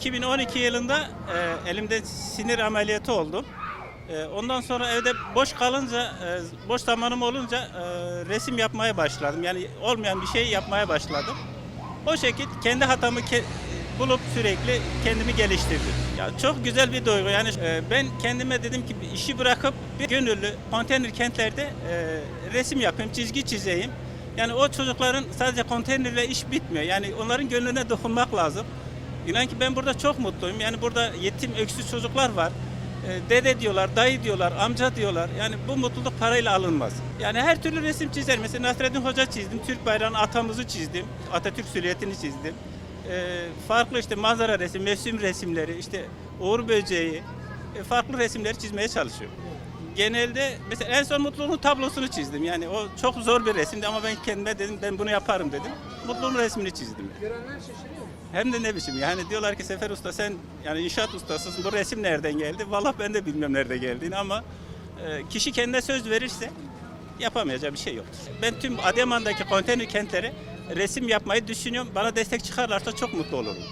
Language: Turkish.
2012 yılında e, elimde sinir ameliyatı oldum. E, ondan sonra evde boş kalınca, e, boş zamanım olunca e, resim yapmaya başladım. Yani olmayan bir şey yapmaya başladım. O şekilde kendi hatamı ke- bulup sürekli kendimi geliştirdim. Ya çok güzel bir duygu. Yani e, ben kendime dedim ki işi bırakıp bir gönüllü konteyner kentlerde e, resim yapayım, çizgi çizeyim. Yani o çocukların sadece konteynerle iş bitmiyor. Yani onların gönlüne dokunmak lazım. İnan ki ben burada çok mutluyum. Yani burada yetim öksüz çocuklar var. E, Dede diyorlar, dayı diyorlar, amca diyorlar. Yani bu mutluluk parayla alınmaz. Yani her türlü resim çizerim. Mesela Nasreddin Hoca çizdim, Türk bayrağını, atamızı çizdim, Atatürk silüetini çizdim. E, farklı işte manzara resim, mevsim resimleri, işte uğur böceği, e, farklı resimleri çizmeye çalışıyorum. Genelde mesela en son mutluluğun tablosunu çizdim. Yani o çok zor bir resimdi ama ben kendime dedim ben bunu yaparım dedim. Mutluluğun resmini çizdim. Görenler şaşırıyor? Hem de ne biçim yani diyorlar ki Sefer Usta sen yani inşaat ustasısın bu resim nereden geldi? Vallahi ben de bilmem nerede geldiğini ama e, kişi kendine söz verirse yapamayacağı bir şey yoktur. Ben tüm Adıyaman'daki konteyner kentlere resim yapmayı düşünüyorum. Bana destek çıkarlarsa çok mutlu olurum.